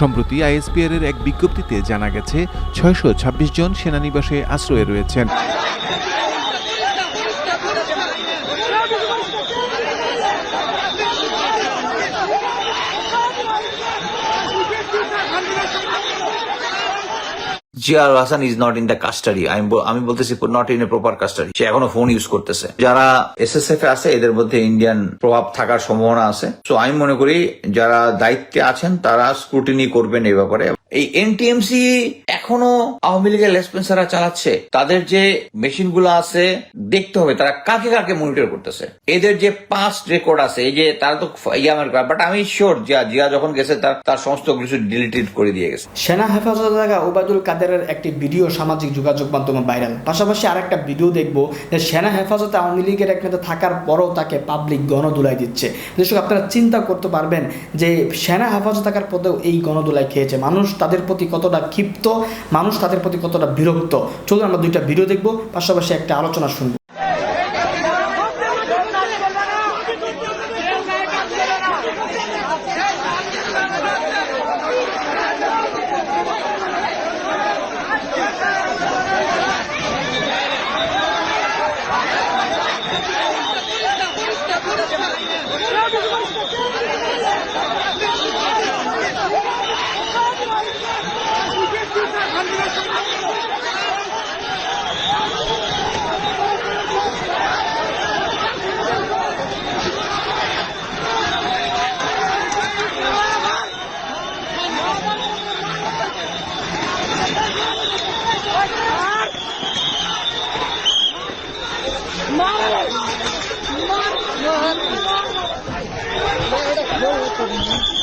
সম্প্রতি আইএসপিআর এর এক বিজ্ঞপ্তিতে জানা গেছে ছয়শো ছাব্বিশ জন সেনানিবাসে আশ্রয়ে রয়েছেন। জিয়ার Hasan is not in the custody আমি আমি বলতেছি not in a proper custody সে এখনও ফোন ইউজ করতেছে। যারা এস এসএসএফ এ আছে, এদের মধ্যে ইন্ডিয়ান প্রভাব থাকার সম্ভাবনা আছে। তো আমি মনে করি যারা দায়িত্বে আছেন, তারা স্ক্রুটিনি করবেন এই ব্যাপারে। এই এনটিএমসি এখনও আওয়ামী লীগের লেসপেন্সাররা চালাচ্ছে। তাদের যে মেশিনগুলো আছে, দেখতে হবে তারা কাকে কাকে মনিটর করতেছে। এদের যে পাস্ট রেকর্ড আছে, এই যে তারা তো ইয়ামের বাট আমি শিওর জিয়া জিয়া যখন গেছে, তার তার সমস্ত কিছু ডিলিটেড করে দিয়ে গেছে। সেনা হেফাজতে থাকা ওবায়দুল কাদেরের একটি ভিডিও সামাজিক যোগাযোগ মাধ্যমে ভাইরাল পাশাপাশি আরেকটা ভিডিও দেখব যে সেনা হেফাজতে আওয়ামী লীগের এক নেতা থাকার পরও তাকে পাবলিক গণদুলাই দিচ্ছে। দর্শক, আপনারা চিন্তা করতে পারবেন যে সেনা হেফাজত থাকার পরেও এই গণদুলাই খেয়েছে। মানুষ তাদের প্রতি কতটা ক্ষিপ্ত, মানুষ তাদের প্রতি কতটা বিরক্ত? চলুন আমরা দুইটা ভিডিও দেখব, পাশাপাশি একটা আলোচনা শুনব। Era boa também.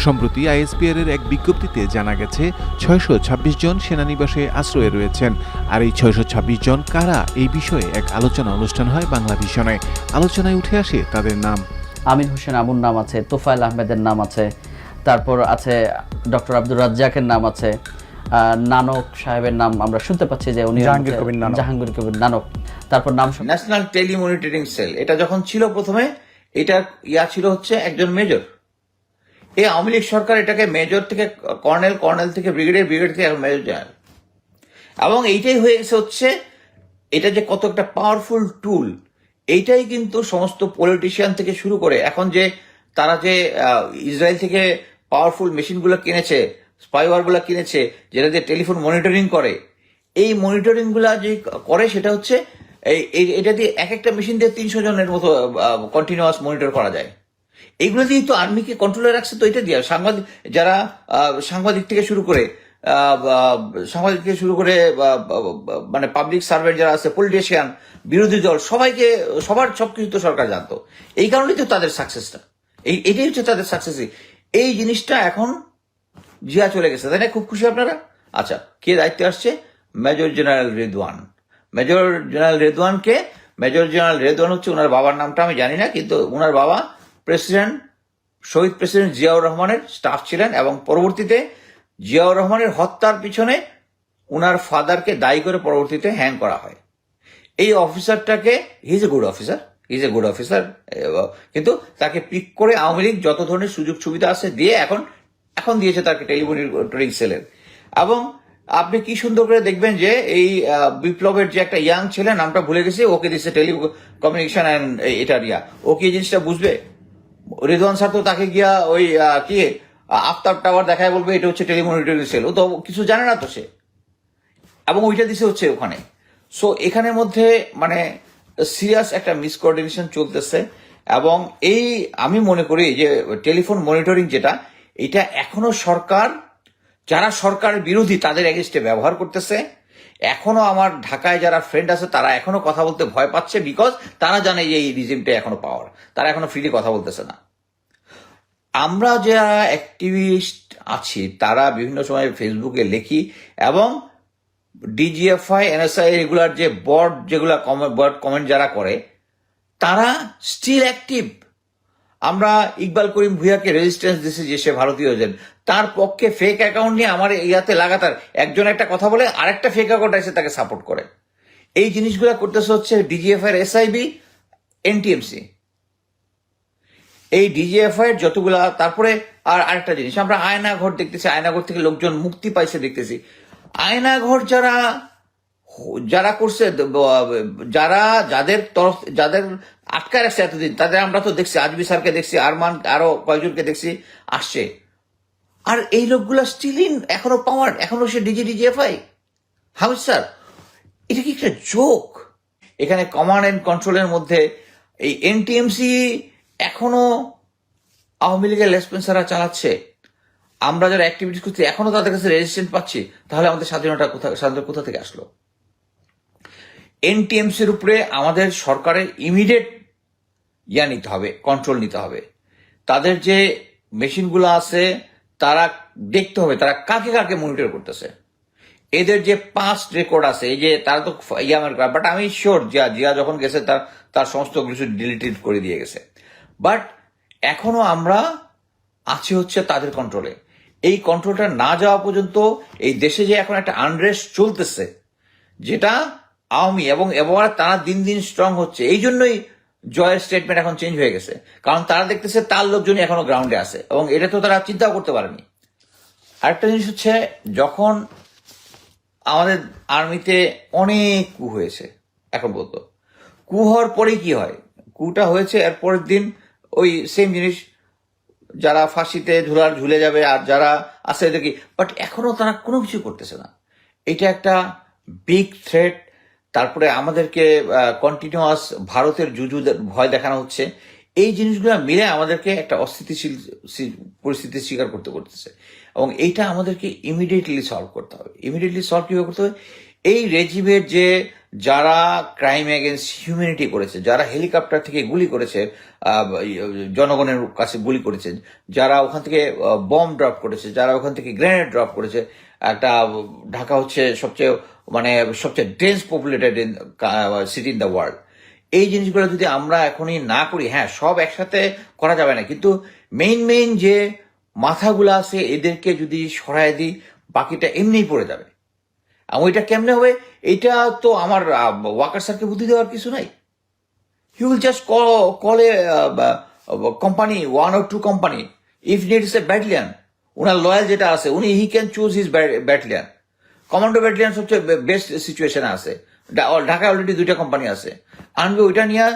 সম্প্রতি আইএসপিআর এর এক বিজ্ঞপ্তিতে জানা গেছে ছয়শো ছাব্বিশ জন সেনানিবাসে আশ্রয়ে রয়েছেন। আর এই ছয়শো ছাব্বিশ জন কারা? এই বিষয়ে এক আলোচনা অনুষ্ঠান হয় বাংলা ভিশনে। আলোচনায় উঠে আসে তাদের নাম। আমির হোসেন আবুর নাম আছে তোফায়েল আহমেদের নাম আছে তারপর আছে ডক্টর আব্দুর রাজ্জাকের নাম আছে আহ, নানক সাহেবের নাম আমরা শুনতে পাচ্ছি যে উনি জাহাঙ্গীর কবির নানক। জাহাঙ্গীর কবির নানক। তারপর নাম শুন- ন্যাশনাল টেলিমনিটরিং সেল এটা যখন ছিল প্রথমে এটা ইয়া ছিল হচ্ছে একজন মেজর এই আওয়ামী লীগ সরকার এটাকে মেজর থেকে, কর্নেল কর্নেল থেকে, ব্রিগেডিয়ার, ব্রিগেড থেকে মেজর এবং এইটাই হয়ে গেছে হচ্ছে, এটা যে কত একটা পাওয়ারফুল টুল এইটাই কিন্তু সমস্ত পলিটিশিয়ান থেকে শুরু করে, এখন যে তারা যে ইসরায়েল থেকে পাওয়ারফুল মেশিনগুলো কিনেছে স্পাইওয়ারগুলো কিনেছে, যেটা দিয়ে টেলিফোন মনিটরিং করে, এই মনিটরিংগুলা যে করে সেটা হচ্ছে, এই- এটা দিয়ে এক একটা মেশিন দিয়ে তিনশো জনের মতো কন্টিনিউয়াস মনিটর করা যায়। এইগুলো দিয়ে তো আর্মিকে কন্ট্রোলে রাখছে, তো এটা দিয়ে। সাংবাদিক, যারা সাংবাদিক থেকে শুরু করে সাংবাদিক থেকে শুরু করে মানে পাবলিক সার্ভেন্ট যারা আছে পলিটিশিয়ান বিরোধী দল, সবাইকে, সবার সবকিছু তো সরকার জানতো। এই কারণেই তো তাদের সাকসেসটা এই, এটাই হচ্ছে তাদের সাকসেস এই জিনিসটা এখন জিয়া চলে গেছে, তাই না? খুব খুশি আপনারা? আচ্ছা কে দায়িত্বে আসছে? Major general Redwan. Major general রেদওয়ানকে, major general Redwan হচ্ছে, ওনার বাবার নামটা আমি জানি না, কিন্তু ওনার বাবা প্রেসিডেন্ট, শহীদ প্রেসিডেন্ট জিয়াউর রহমানের স্টাফ ছিলেন এবং পরবর্তীতে জিয়াউর রহমানের হত্যার পিছনে ওনার ফাদারকে দায়ী করে পরবর্তীতে হ্যাং করা হয়। এই অফিসারটাকে he's a good officer is a good officer কিন্তু তাকে পিক করে আওয়ামী লীগ যত ধরনের সুযোগ সুবিধা আছে দিয়ে এখন এখন দিয়েছে তাকে টেলিমনিটরিং সেলের। এবং আপনি কি সুন্দর করে দেখবেন যে এই বিপ্লবের যে একটা ইয়াং ছেলে, নামটা ভুলে গেছি, ওকে দিচ্ছে টেলিকমিউনিকেশন অ্যান্ড এটার ইয়া ও কি এই জিনিসটা বুঝবে? রিদওয়ান স্যার তো তাকে গিয়া ওই কি আফতাব টাওয়ার দেখায় বলবে, এটা হচ্ছে টেলিমনিটরিং সেল। ও তো কিছু জানে না তো সে। এবং ওইটা দিছে হচ্ছে ওখানে। সো এখানের মধ্যে মানে সিরিয়াস একটা মিসকোঅর্ডিনেশন চলতেছে। এবং এই, আমি মনে করি যে, টেলিফোন মনিটরিং যেটা, এটা এখনও সরকার, যারা সরকার বিরোধী, তাদের এগেনস্টে ব্যবহার করতেছে। এখনও আমার ঢাকায় যারা ফ্রেন্ড আছে, তারা এখনও কথা বলতে ভয় পাচ্ছে বিকজ তারা জানে যে এই রিজিমটা এখনও পাওয়ার তারা এখনও ফ্রিলি কথা বলতেছে না। আমরা যারা অ্যাক্টিভিস্ট আছি, তারা বিভিন্ন সময় ফেসবুকে লিখি এবং ডিজিএফআই এনএসআই রেগুলার যে বর্ড যেগুলা বর্ড কমেন্ট যারা করে, তারা স্টিল অ্যাক্টিভ আমরা ইকবাল করিম ভুইয়াকে রেজিস্ট্যান্স দিয়েছি যে সে ভারতীয় এজেন্ট তার পক্ষে ফেক অ্যাকাউন্ট নিয়ে আমার ইয়াতে লাগাতার একজন একটা কথা বলে, আরেকটা ফেক অ্যাকাউন্ট এসে তাকে সাপোর্ট করে। এই জিনিসগুলো করতেছে হচ্ছে ডিজিএফআই এসআইবি এনটিএমসি এই ডিজিএফআই এর যতগুলা, তারপরে আর আরেকটা জিনিস, আমরা আয়নাঘর দেখতেছি, আয়নাঘর থেকে লোকজন মুক্তি পাইছে দেখতেছি। আয়নাঘর যারা যারা করছে যারা, যাদের তরফ, যাদের আটকায় রাখছে এতদিন, তাদের আমরা তো দেখছি আজবি স্যারকে দেখছি, আরমান, আরও কয়েকজনকে দেখছি, আসছে। আর এই লোকগুলা স্টিল ইন এখনও পাওয়ার এখনও সে ডিজি ডিজিএফআই হাউ স্যার, এটা কি একটা জোক এখানে কমান্ড এন্ড কন্ট্রোলের মধ্যে এই এনটিএমসি এখনও আওয়ামী লীগের লেসপেন্সাররা চালাচ্ছে। আমরা যারা অ্যাক্টিভিটিস করছি, এখনও তাদের কাছে রেজিস্ট্রেন্ট পাচ্ছি, তাহলে আমাদের স্বাধীনতা কোথা স্বাধীনতা কোথা থেকে আসলো? এনটিএমসির উপরে আমাদের সরকারের ইমিডিয়েট ইয়া নিতে হবে কন্ট্রোল নিতে হবে। তাদের যে মেশিনগুলো আছে, তারা দেখতে হবে, তারা কাকে কাকে মনিটর করতেছে। এদের যে পাস্ট রেকর্ড আছে, এই যে তারা তো ইয়ামের বাট আমি শিওর জিয়া জিয়া যখন গেছে, তার তার সমস্ত কিছু ডিলিটেড করে দিয়ে গেছে। বাট এখনও আমরা আছি হচ্ছে তাদের কন্ট্রোলে এই কন্ট্রোলটা না যাওয়া পর্যন্ত এই দেশে যে এখন একটা আনরেস্ট চলতেছে, যেটা আওয়ামী এবং এবার তারা দিন দিন স্ট্রং হচ্ছে, এই জন্যই জয়ের স্টেটমেন্ট এখন চেঞ্জ হয়ে গেছে। কারণ তারা দেখতেছে তার লোকজনই এখনও গ্রাউন্ডে আছে এবং এটা তো তারা চিন্তাও করতে পারেনি। আরেকটা জিনিস হচ্ছে, যখন আমাদের আর্মিতে অনেক কু হয়েছে, এখন বলতো কু হওয়ার পরে কি হয়? কুটা হয়েছে এর পরের দিন ওই সেম জিনিস যারা ফাঁসিতে ঝুলার ঝুলে যাবে আর যারা আসে দেখি বাট এখনও তারা কোনো কিছু করতেছে না। এটা একটা বিগ থ্রেট তারপরে আমাদেরকে কন্টিনিউয়াস ভারতের জুজু ভয় দেখানো হচ্ছে। এই জিনিসগুলো মিলে আমাদেরকে একটা অস্থিতিশীল পরিস্থিতির স্বীকার করতে করতেছে। এবং এইটা আমাদেরকে ইমিডিয়েটলি সলভ করতে হবে। ইমিডিয়েটলি সলভ কীভাবে করতে হবে? এই রেজিমের যে যারা ক্রাইম এগেনস্ট হিউম্যানিটি করেছে, যারা হেলিকপ্টার থেকে গুলি করেছে জনগণের কাছে গুলি করেছে, যারা ওখান থেকে বম ড্রপ করেছে, যারা ওখান থেকে গ্রেনেড ড্রপ করেছে, একটা ঢাকা হচ্ছে সবচেয়ে মানে সবচেয়ে dense populated city in the world এই জিনিসগুলো যদি আমরা এখনই না করি হ্যাঁ সব একসাথে করা যাবে না, কিন্তু মেইন মেইন যে মাথাগুলো আছে, এদেরকে যদি সরায় দিই, বাকিটা এমনিই পড়ে যাবে। ওইটা কেমনে হবে? এটা তো আমার ওয়াকার স্যারকে বুদ্ধি দেওয়ার কিছু নাই। He will just call a uh, uh, company one or two company if needs a ওনার লয়াল যেটা আছে উনি he can choose his battalion commando battalion সবচেয়ে বেস্ট সিচুয়েশন আছে। ঢাকায় অলরেডি দুইটা কোম্পানি আছে। আনবে ওইটা নিয়ে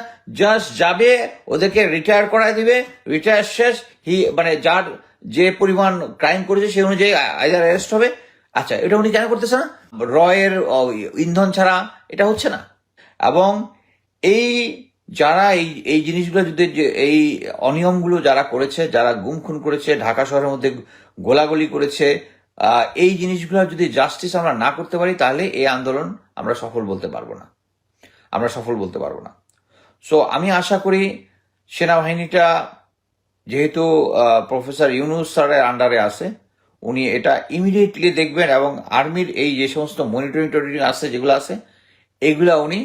জাস্ট যাবে ওদেরকে রিটায়ার করায় দিবে রিটায়ার শেষ হি মানে যার যে পরিমাণ ক্রাইম করেছে সেই অনুযায়ী আইদার অ্যারেস্ট হবে আচ্ছা এটা উনি কেন করতেছে না? রয়ের ইন্ধন ছাড়া এটা হচ্ছে না। এবং এই যারা এই এই জিনিসগুলো যদি এই অনিয়মগুলো যারা করেছে, যারা গুম খুন করেছে, ঢাকা শহরের মধ্যে গোলাগুলি করেছে এই জিনিসগুলো যদি জাস্টিস আমরা না করতে পারি, তাহলে এই আন্দোলন আমরা সফল বলতে পারব না। আমরা সফল বলতে পারব না। সো আমি আশা করি সেনাবাহিনীটা যেহেতু প্রফেসর ইউনুস স্যারের আন্ডারে আছে উনি এটা ইমিডিয়েটলি দেখবেন এবং আর্মির এই যে সমস্ত মনিটরিং টনিটরিং আছে যেগুলো আছে, এগুলা উনি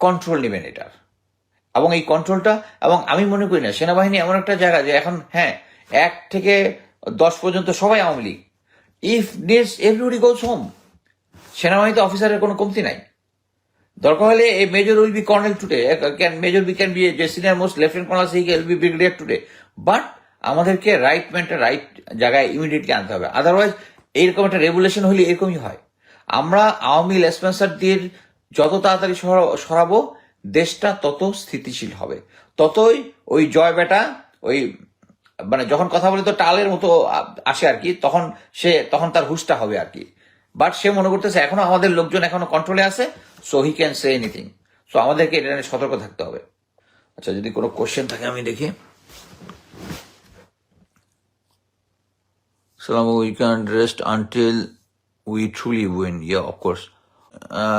কন্ট্রোল নেবেন এটার। এবং এই কন্ট্রোলটা এবং আমি মনে করি না, সেনাবাহিনী এমন একটা জায়গা যে এখন হ্যাঁ এক থেকে দশ পর্যন্ত সবাই Awami League. If needs everybody goes home সেনাবাহিনীতে অফিসারের কোনো কমতি নাই। দরকার হলে a major will be colonel today can major be can be যে সিনিয়র মোস্ট লেফটেন্ট কর্নেল সেই can be brigadier today but আমাদেরকে রাইট ম্যানটা রাইট জায়গায় ইমিডিয়েটলি আনতে হবে। আদারওয়াইজ এইরকম একটা রেগুলেশন হলে এরকমই হয়। আমরা আওয়ামী লেসপেন্সার দিয়ে যত তাড়াতাড়ি সরা- সরাবো, দেশটা তত স্থিতিশীল হবে। ততই ওই জয় বেটা, ওই মানে যখন কথা বলে তো টালের মতো আসে আর কি, তখন সে, তখন তার হুশটা হবে আর কি। বাট সে মনে করতেছে, এখনও আমাদের লোকজন এখনও কন্ট্রোলে আছে so he can say anything so আমাদেরকে এটা নিয়ে সতর্ক থাকতে হবে। আচ্ছা যদি কোনো কোশ্চেন থাকে আমি দেখি। Salam, we can't rest until we truly win. Yeah, of course.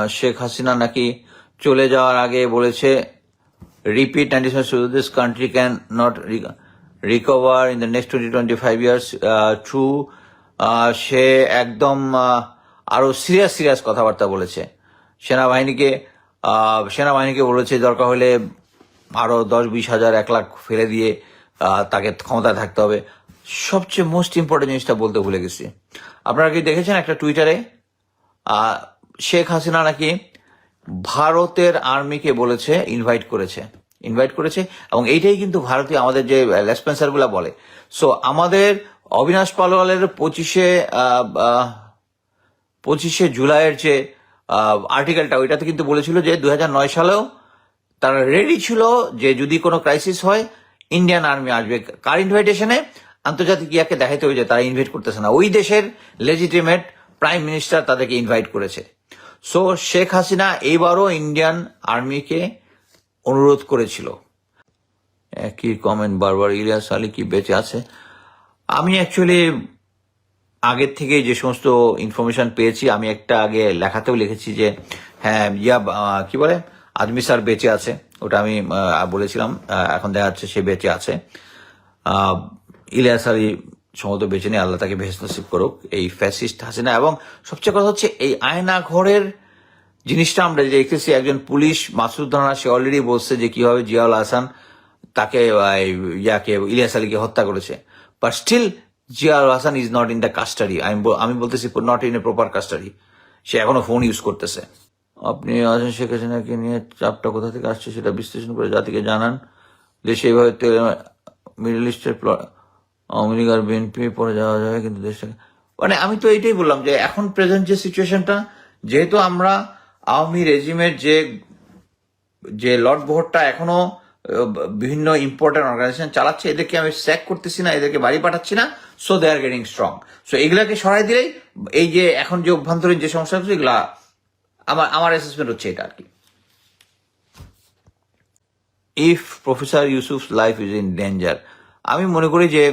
Sheikh Hasina নাকি চলে যাওয়ার আগে বলেছে repeat ninety this country can not recover in the next twenty twenty five years true সে একদম আরও সিরিয়াস সিরিয়াস কথাবার্তা বলেছে সেনাবাহিনীকে সেনাবাহিনীকে বলেছে দরকার হলে আরও দশ বিশ হাজার এক লাখ ফেলে দিয়ে তাকে ক্ষমতায় থাকতে হবে সবচেয়ে মোস্ট ইম্পর্টেন্ট জিনিসটা বলতে ভুলে গেছি। আপনারা কি দেখেছেন একটা টুইটারে শেখ হাসিনা নাকি ভারতের আর্মিকে বলেছে ইনভাইট করেছে। ইনভাইট করেছে এবং এইটাই কিন্তু ভারতীয় আমাদের যে লেসপেন্সারগুলা বলে। সো আমাদের অবিনাশ পালোয়ালের পঁচিশে পঁচিশে জুলাইয়ের যে আর্টিকেলটা ওইটাতে কিন্তু বলেছিল যে হাজার নয় সালেও তারা রেডি ছিল যে যদি কোনো ক্রাইসিস হয় ইন্ডিয়ান আর্মি আসবে। কার ইনভাইটেশনে আন্তর্জাতিক ইয়াকে দেখাইতে হবে যে তারা ইনভাইট করতেছে না। ওই দেশের লেজিটিমেট প্রাইম মিনিস্টার তাদেরকে ইনভাইট করেছে। সো শেখ হাসিনা এইবারও ইন্ডিয়ান আর্মিকে অনুরোধ করেছিল। একই কমেন্ট বারবার ইলিয়াস আলী কি বেঁচে আছে? আমি অ্যাকচুয়ালি আগের থেকে যে সমস্ত ইনফরমেশন পেয়েছি, আমি একটা আগে লেখাতেও লিখেছি যে হ্যাঁ ইয়া কি বলে? আজমি স্যার বেঁচে আছে। ওটা আমি বলেছিলাম এখন দেখা যাচ্ছে সে বেঁচে আছে। ইলিয়াস আলী সম্ভবত বেছে নিয়ে আল্লাহ তাকে ভেস নসিব করুক, এই ফ্যাসিস্ট হাসিনা। এবং সবচেয়ে কথা হচ্ছে এই আয়না ঘরের জিনিসটা আমরা যে দেখতেছি, একজন পুলিশ, মাসুদ রানা, সে অলরেডি বলছে যে কীভাবে জিয়াউল হাসান তাকে ইয়াকে, ইলিয়াস আলীকে হত্যা করেছে। But still Ziaul Hasan is not in the custody আমি আমি বলতেছি not in a proper custody সে এখনও ফোন ইউজ করতেছে। আপনি আছেন শেখ হাসিনাকে নিয়ে, চাপটা কোথা থেকে আসছে সেটা বিশ্লেষণ করে জাতিকে জানান। দেশে এইভাবে মিডল ইস্টের আওয়ামী লীগ আর বিএনপি পরে যাওয়া যাবে, কিন্তু দেশটাকে মানে আমি তো এইটাই বললাম যে এখন প্রেজেন্ট যে সিচুয়েশনটা যেহেতু আমরা আওয়ামী রেজিমের যে যে লর্ড ভোটটা এখনও বিভিন্ন ইম্পর্টেন্ট অর্গানাইজেশন চালাচ্ছে, এদেরকে আমি স্যাক করতেছি না, এদেরকে বাড়ি পাঠাচ্ছি না so they are getting strong so এগুলাকে সরাই দিলেই এই যে এখন যে অভ্যন্তরীণ যে সমস্যা হচ্ছে, এগুলা আমার আমার অ্যাসেসমেন্ট হচ্ছে এটা আর কি। If professor Yusuf life is in danger আমি মনে করি যে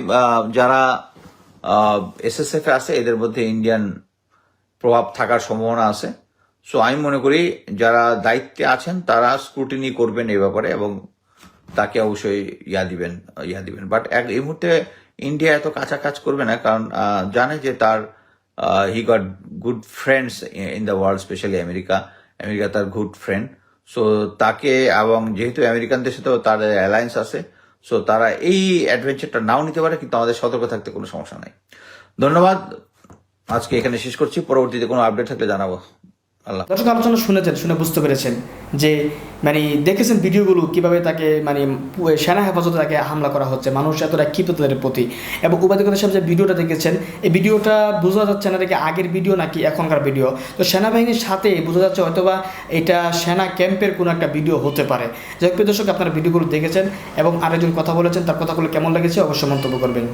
যারা এসএসএফ আছে, এদের মধ্যে ইন্ডিয়ান প্রভাব থাকার সম্ভাবনা আছে। সো আমি মনে করি যারা দায়িত্বে আছেন, তারা স্ক্রুটিনি করবেন এই ব্যাপারে এবং তাকে অবশ্যই ইয়া দিবেন ইয়া দিবেন। বাট এক, এই মুহূর্তে ইন্ডিয়া এত কাছা কাজ করবে না, কারণ জানে যে তার he got good friends in the world specially America America তার গুড ফ্রেন্ড সো তাকে এবং যেহেতু আমেরিকানদের সাথেও তার অ্যালায়েন্স আছে সো তারা এই অ্যাডভেঞ্চারটা নাও নিতে পারে, কিন্তু আমাদের সতর্ক থাকতে কোনো সমস্যা নাই। ধন্যবাদ। আজকে এখানে শেষ করছি। পরবর্তীতে কোনো আপডেট থাকলে জানাব। আল্লাহ। দর্শক, আলোচনা শুনেছেন, শুনে বুঝতে পেরেছেন যে মানে দেখেছেন ভিডিওগুলো, কীভাবে তাকে মানে সেনা হেফাজতে তাকে হামলা করা হচ্ছে, মানুষ এতটা ক্ষিপ্ত তাদের প্রতি। এবং উপাধিকতা সাহেব যে ভিডিওটা দেখেছেন, এই ভিডিওটা বোঝা যাচ্ছে না আগের ভিডিও নাকি এখনকার ভিডিও। তো সেনাবাহিনীর সাথে বোঝা যাচ্ছে হয়তোবা এটা সেনা ক্যাম্পের কোনো একটা ভিডিও হতে পারে। যাই হোক দর্শক, আপনারা ভিডিওগুলো দেখেছেন এবং আরেকজন কথা বলেছেন, তার কথাগুলো কেমন লেগেছে অবশ্যই মন্তব্য করবেন।